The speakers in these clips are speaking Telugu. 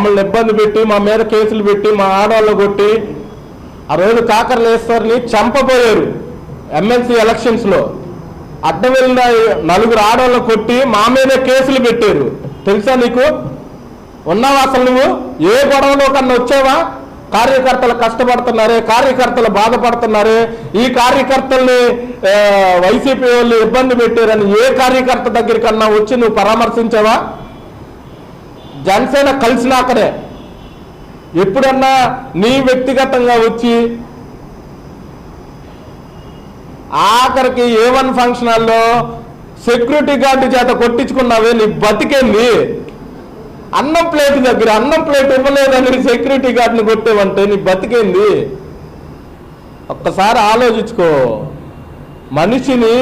మమ్మల్ని ఇబ్బంది పెట్టి మా మీద కేసులు పెట్టి మా ఆడవాళ్ళు కొట్టి ఆ రోజు కాకరలేశ్వరిని చంపబోయారు ఎమ్మెల్సీ ఎలక్షన్స్లో అడ్డం వెళ్ళిన నలుగురు ఆడవాళ్ళు కొట్టి మా మీద కేసులు పెట్టారు. తెలుసా నీకు? ఉన్నావా అసలు నువ్వు? ఏ గొడవలో కన్నా వచ్చావా? కార్యకర్తలు కష్టపడుతున్నారే కార్యకర్తలు బాధపడుతున్నారే ఈ కార్యకర్తల్ని వైసీపీ వాళ్ళు ఇబ్బంది పెట్టారని ఏ కార్యకర్త దగ్గరికన్నా వచ్చి నువ్వు పరామర్శించావా? జనసేన కలిసినాకనే ఎప్పుడన్నా నీ వ్యక్తిగతంగా వచ్చి ఆఖరికి ఏ వన్ ఫంక్షన్ హాల్లో సెక్యూరిటీ గార్డు చేత కొట్టించుకున్నావే నీ బతికేంది? అన్నం ప్లేట్ దగ్గర అన్నం ప్లేట్ ఇవ్వలేదని సెక్యూరిటీ గార్డుని కొట్టేవంటే నీ బతికేంది? ఒక్కసారి ఆలోచించుకో. మనిషిని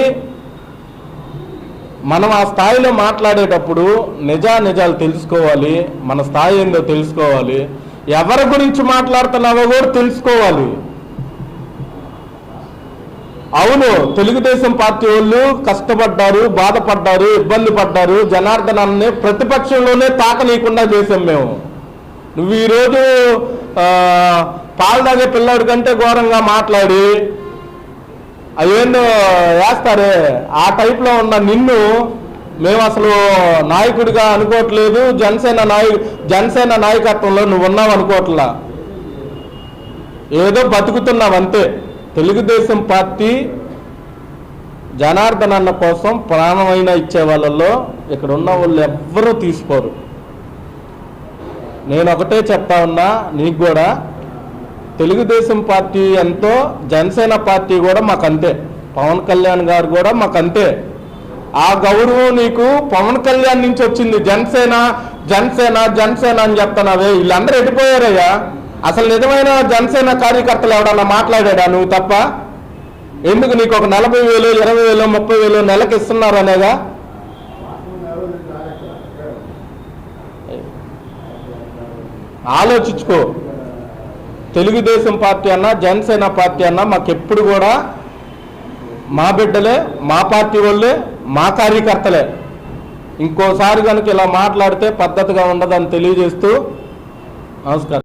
మనం ఆ స్థాయిలో మాట్లాడేటప్పుడు నిజా నిజాలు తెలుసుకోవాలి మన స్థాయి ఏందో తెలుసుకోవాలి. ఎవరి గురించి మాట్లాడుతున్నావో కూడా తెలుసుకోవాలి. అవును తెలుగుదేశం పార్టీ వాళ్ళు కష్టపడ్డారు బాధపడ్డారు ఇబ్బంది పడ్డారు జనార్దనాన్ని ప్రతిపక్షంలోనే తాకనీయకుండా చేసాం మేము. నువ్వు ఈరోజు ఆ, పాలు తాగే పిల్లాడి కంటే ఘోరంగా మాట్లాడి అవేందో వేస్తారు? ఆ టైప్లో ఉన్న నిన్ను మేము అసలు నాయకుడిగా అనుకోవట్లేదు. జనసేన నాయ జనసేన నాయకత్వంలో నువ్వు ఉన్నావు అనుకోవట్లా? ఏదో బతుకుతున్నావు అంతే. తెలుగుదేశం పార్టీ జనార్దన్ అన్న కోసం ప్రాణమైన ఇచ్చే వాళ్ళల్లో ఇక్కడ ఉన్న వాళ్ళు ఎవ్వరూ తీసుకోరు. నేను ఒకటే చెప్తా ఉన్నా నీకు కూడా తెలుగుదేశం పార్టీ ఎంతో జనసేన పార్టీ కూడా మాకు అంతే పవన్ కళ్యాణ్ గారు కూడా మాకు అంతే ఆ గౌరవం నీకు పవన్ కళ్యాణ్ నుంచి వచ్చింది. జనసేన జనసేన జనసేన అని చెప్తున్నావే. వీళ్ళందరూ ఎడిపోయారయ్యా అసలు నిజమైన జనసేన కార్యకర్తలు ఎవడన్నా మాట్లాడాడా నువ్వు తప్ప? ఎందుకు నీకు ఒక నలభై వేలు ఇరవై వేలు ముప్పై వేలు నెలకి ఇస్తున్నారు అనేగా? ఆలోచించుకో. తెలుగుదేశం పార్టీ అన్నా జనసేన పార్టీ అన్నా మాకెప్పుడు కూడా మా బిడ్డలే మా పార్టీ వాళ్ళే మా కార్యకర్తలే. ఇంకోసారి కనుక ఇలా మాట్లాడితే పద్ధతిగా ఉండదని తెలియజేస్తూ నమస్కారం.